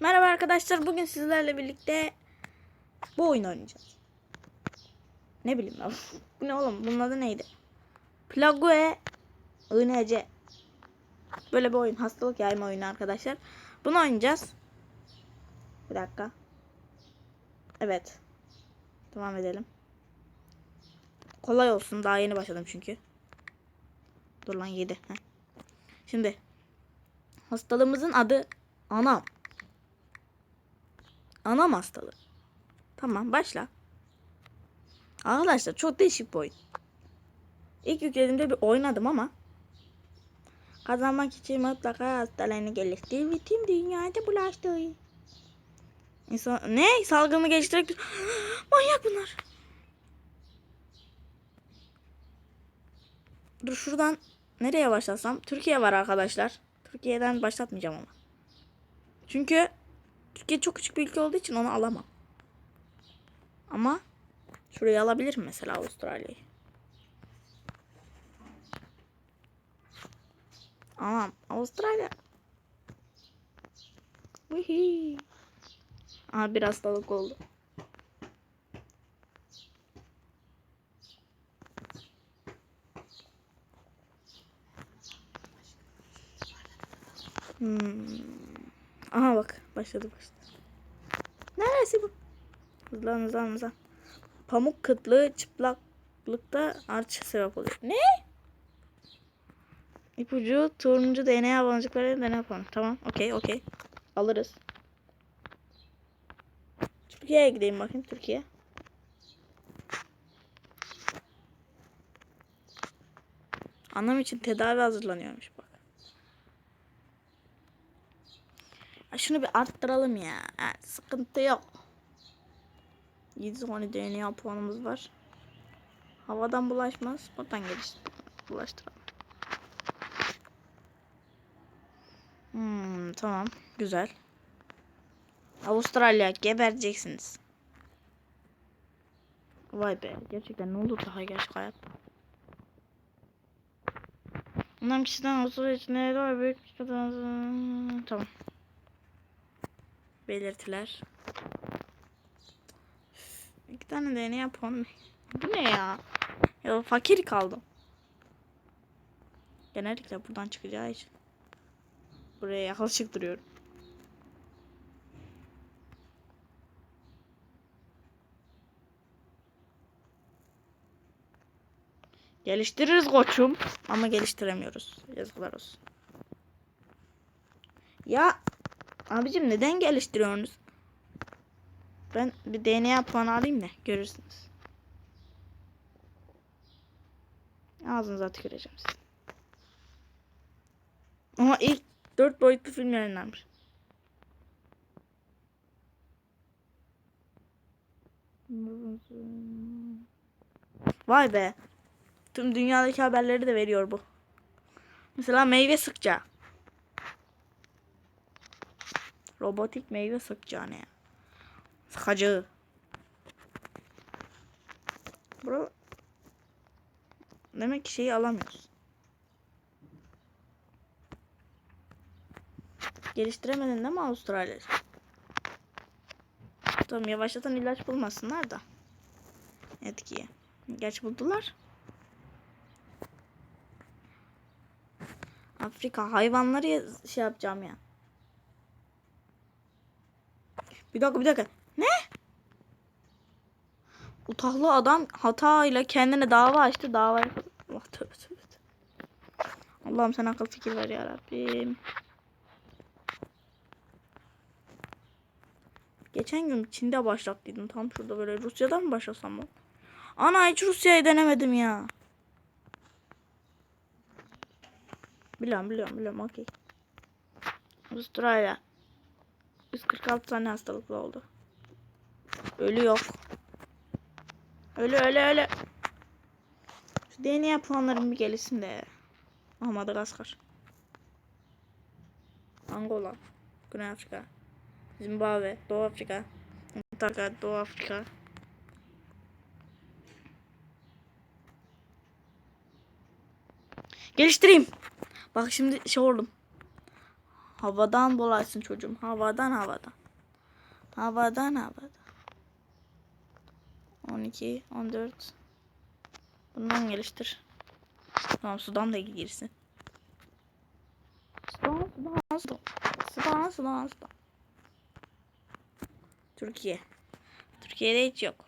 Merhaba arkadaşlar. Bugün sizlerle birlikte bu oyunu oynayacağız. Ne bileyim ben. Bu ne oğlum? Bunun adı neydi? Plague INC. Böyle bir oyun. Hastalık yayma oyunu arkadaşlar. Bunu oynayacağız. Bir dakika. Evet. Devam edelim. Kolay olsun. Daha yeni başladım çünkü. Dur lan 7. Şimdi hastalığımızın adı anam. Anam hastalığı. Tamam başla. Arkadaşlar çok değişik bir oyun. İlk yüklediğimde bir oynadım ama kazanmak için mutlaka hastalarını geliştir ve tüm dünyada bulaştı. İnsan ne? Salgını geliştirerek manyak bunlar. Dur şuradan nereye başlasam? Türkiye var arkadaşlar. Türkiye'den başlatmayacağım ama. Çünkü Türkiye çok küçük bir ülke olduğu için onu alamam. Ama şurayı alabilirim mesela Avustralya'yı. Anam Avustralya. Vihi. Aha bir hastalık oldu. Hmm. Aha bak başladı başladı. Neresi bu? Hızlan hızlan hızlan. Pamuk kıtlığı çıplaklıkta artışa sebep oluyor. Ne? İpucu turuncu DNA boncukları DNA yapalım. Tamam okey okey. Alırız. Türkiye'ye gideyim bakayım Türkiye. Anam için tedavi hazırlanıyormuş bak. Ya şunu bir arttıralım ya. Yani sıkıntı yok. 7 tane DNA puanımız var. Havadan bulaşmaz. Buradan geliş bulaştıralım. Hmm, tamam. Güzel. Avustralya gebereceksiniz. Vay be. Gerçekten ne oldu daha gerçek hayatta? Bundan kişiden Avustralya için ne var? Büyük bir. Tamam. Belirtiler. İki tane DNA puanı. Bu ne ya? Ya fakir kaldım. Genellikle buradan çıkacağı için. Buraya yaklaşık duruyorum. Geliştiririz koçum. Ama geliştiremiyoruz. Yazıklar olsun. Ya abicim neden geliştiriyorsunuz? Ben bir DNA puanı alayım da görürsünüz. Ağzınıza tüküreceğim sizi. Ama ilk dört boyutlu film yayınlanmış. Vay be. Tüm dünyadaki haberleri de veriyor bu. Mesela meyve sıkça. Robotik meyve sıkça ne ya? Sıkacı. Bro. Demek ki şeyi alamıyoruz. Geliştiremedin değil mi Avustralya? Tamam yavaşlatan ilaç bulmasınlar da. Etkiyi. Gerçi buldular. Afrika hayvanları şey yapacağım ya. Bir dakika bir dakika. Ne? Utahlı adam hatayla kendine dava açtı. Dava Allah tövbe tövbe. Allah'ım sen akıl fikir ver ya Rabbim. Geçen gün Çin'de başlattıydım. Tam şurada böyle Rusya'dan mı başlasam mı? Ana hiç Rusya'yı denemedim ya. Biliyorum biliyorum biliyorum okey. Avustralya. 146 tane hastalıklı oldu. Ölü yok. Ölü ölü ölü. Şu DNA puanlarım bir gelişsin de. Aha Madagaskar. Angola. Güney Afrika. Zimbabwe. Doğu Afrika. Antarktika. Doğu Afrika. Geliştireyim. Bak şimdi şey oldum. Havadan bulaşsın çocuğum. Havadan havadan. Havadan havadan. 12, 14. Bundan geliştir. Tamam sudan da girsin. Sudan, sudan, sudan. Sudan, sudan, sudan. Türkiye. Türkiye'de hiç yok.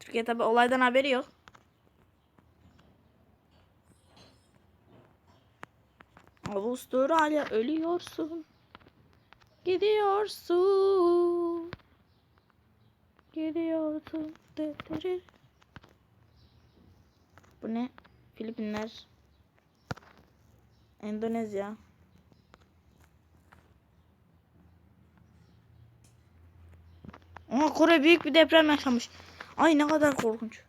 Türkiye tabi olaydan haberi yok. Avustralya ölüyorsun. Gidiyorsun. Gidiyorsun. Bu ne? Filipinler. Endonezya. Ama Kore büyük bir deprem yaşamış. Ay ne kadar korkunç.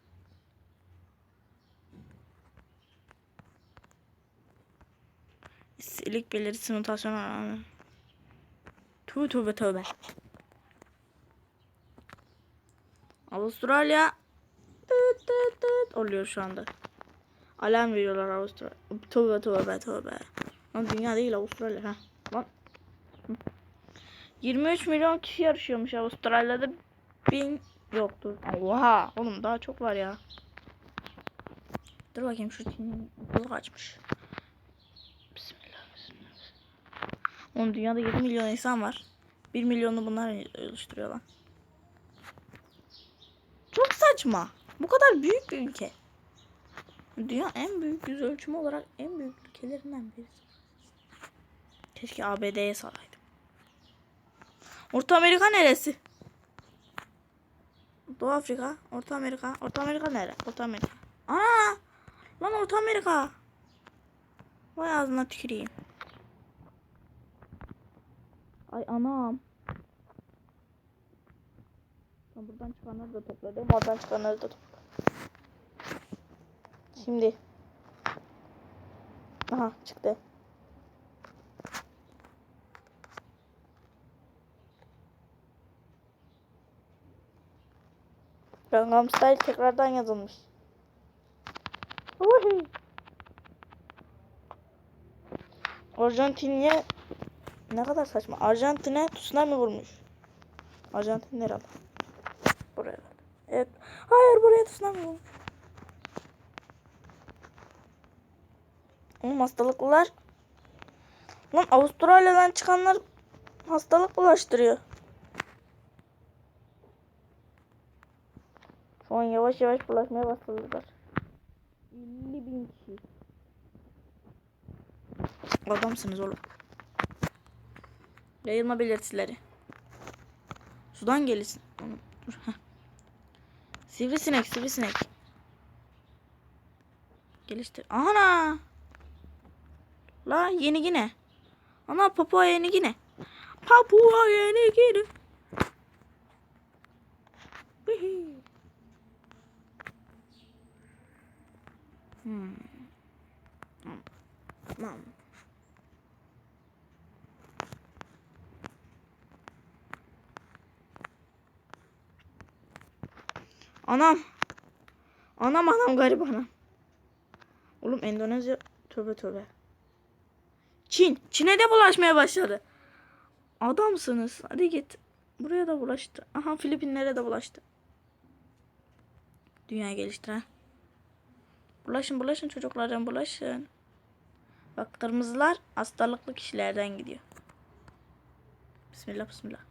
Silik belirtisi mutasyon alanı. Tövbe tövbe tövbe. Avustralya tıt tıt tıt oluyor şu anda. Alarm veriyorlar Avustralya. Tövbe tövbe tövbe. Lan dünya değil Avustralya ha. Lan. Hı. 23 milyon kişi yarışıyormuş Avustralya'da. Bin yoktur. Oha oğlum daha çok var ya. Dur bakayım şu okulu kaçmış. Bismillah, bismillah. Oğlum dünyada 7 milyon insan var. 1 milyonu bunlar oluşturuyor lan. Çok saçma. Bu kadar büyük bir ülke. Dünya en büyük yüz ölçümü olarak en büyük ülkelerinden birisi. Keşke ABD'ye saraydım. Orta Amerika neresi? Doğu Afrika, Orta Amerika. Orta Amerika nere? Orta Amerika. Aa! Lan Orta Amerika. Vay ağzına tüküreyim. Ay anam. Ben buradan çıkanları da topladım. Oradan çıkanları da topladım. Şimdi. Aha çıktı. Gangnam Style tekrardan yazılmış. Uhi. Arjantin'e ne kadar saçma. Arjantin'e tsunami vurmuş. Arjantin nerede? Buraya. Evet. Hayır buraya tsunami vurmuş. Oğlum hastalıklılar. Lan Avustralya'dan çıkanlar hastalık bulaştırıyor. Şu an yavaş yavaş bulaşmaya başladılar. 50 bin kişi. Adamsınız oğlum. Yayılma belirtileri. Sudan gelirsin. Dur. Sivrisinek, sivrisinek. Geliştir. Ana! La yeni Gine. Ana Papua yeni Gine. Papua yeni Gine. Hmm. Tamam. Anam. Anam anam garip anam. Oğlum Endonezya tövbe tövbe. Çin. Çin'e de bulaşmaya başladı. Adamsınız. Hadi git. Buraya da bulaştı. Aha Filipinlere de bulaştı. Dünya geliştiren. Bulaşın bulaşın çocuklarım bulaşın. Bak kırmızılar hastalıklı kişilerden gidiyor. Bismillah bismillah.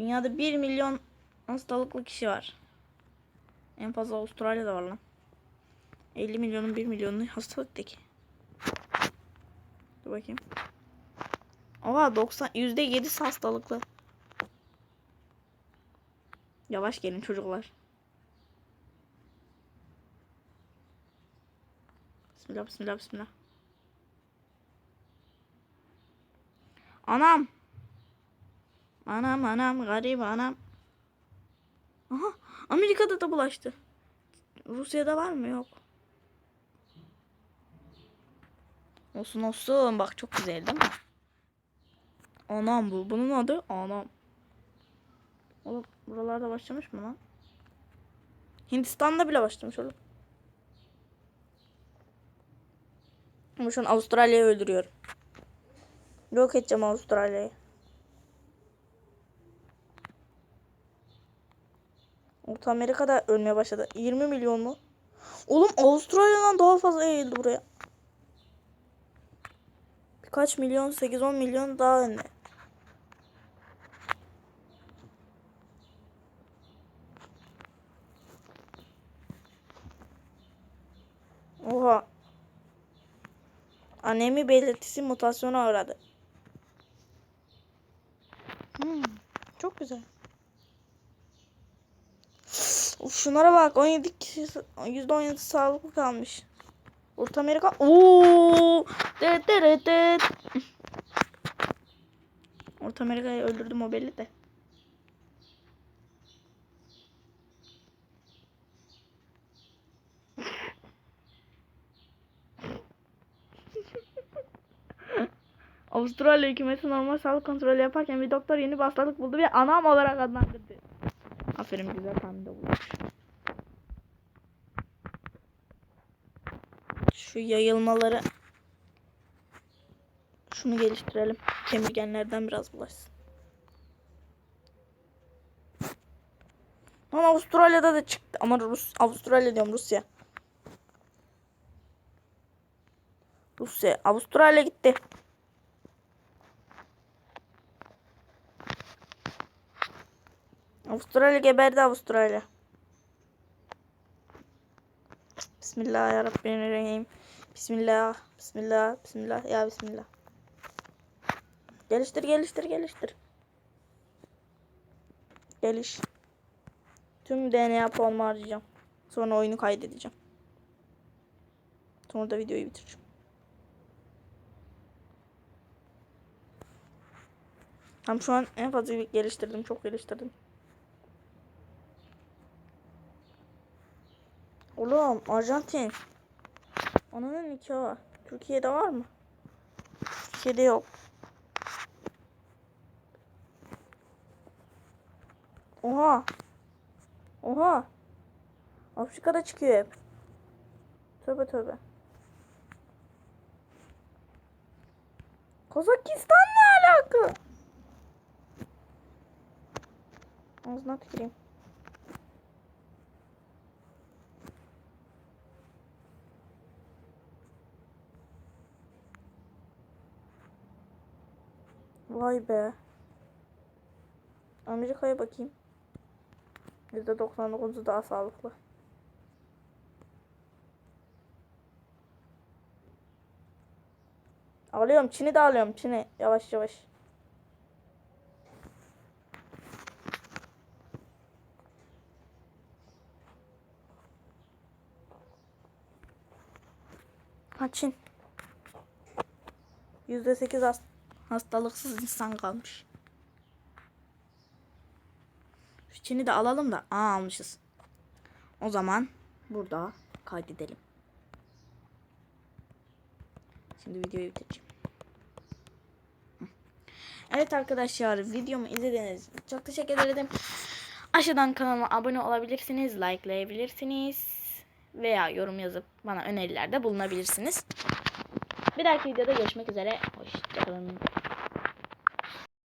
Dünyada 1 milyon hastalıklı kişi var. En fazla Avustralya'da var lan. 50 milyonun 1 milyonu hastalıktaki. Dur bakayım. Oha 90 %7'si hastalıklı. Yavaş gelin çocuklar. Bismillah bismillah bismillah. Anam. Anam anam garip anam. Aha Amerika'da da bulaştı. Rusya'da var mı? Yok. Olsun olsun. Bak çok güzel değil mi? Anam bu. Bunun adı anam. Oğlum buralarda başlamış mı lan? Hindistan'da bile başlamış oğlum. Ama şu an Avustralya'yı öldürüyorum. Yok edeceğim Avustralya'yı. Orta Amerika'da ölmeye başladı. 20 milyon mu? Oğlum Avustralya'dan daha fazla eğildi buraya. Birkaç milyon, 8-10 milyon daha önde. Oha. Anemi belirtisi mutasyona uğradı. Hmm, çok güzel. Şunlara bak 17 kişi %17 sağlıklı kalmış. Orta Amerika. Oo! Dıt dıt dıt. Orta Amerika'yı öldürdüm o belli de. Avustralya hükümeti normal sağlık kontrolü yaparken bir doktor yeni bir hastalık buldu ve anam olarak adlandırdı. Aferin güzel tahminde bulmuş. Şu yayılmaları şunu geliştirelim. Kemirgenlerden biraz bulaşsın. Ama Avustralya'da da çıktı. Ama Rus, Avustralya diyorum Rusya. Rusya. Avustralya gitti. Avustralya geberdi Avustralya. Bismillahirrahmanirrahim. Bismillah. Bismillah. Bismillah. Ya Bismillah. Geliştir geliştir geliştir. Geliş. Tüm DNA puanımı harcayacağım. Sonra oyunu kaydedeceğim. Sonra da videoyu bitireceğim. Tam şu an en fazla geliştirdim. Çok geliştirdim. Oğlum Arjantin. Ananın nikahı. Türkiye'de var mı? Türkiye'de yok. Oha. Oha. Afrika'da çıkıyor hep. Tövbe tövbe. Kazakistan ne alaka? Ağzına tüküreyim. Vay be. Amerika'ya bakayım. %99'u daha sağlıklı. Alıyorum. Çin'i de alıyorum. Çin'i. Yavaş yavaş. Ha Çin. %8 hast hastalıksız insan kalmış. Şu Çin'i de alalım da. Aa almışız. O zaman burada kaydedelim. Şimdi videoyu bitireceğim. Evet arkadaşlar videomu izlediğiniz için çok teşekkür ederim. Aşağıdan kanalıma abone olabilirsiniz, likelayabilirsiniz veya yorum yazıp bana önerilerde bulunabilirsiniz. Bir dahaki videoda görüşmek üzere. Hoşçakalın.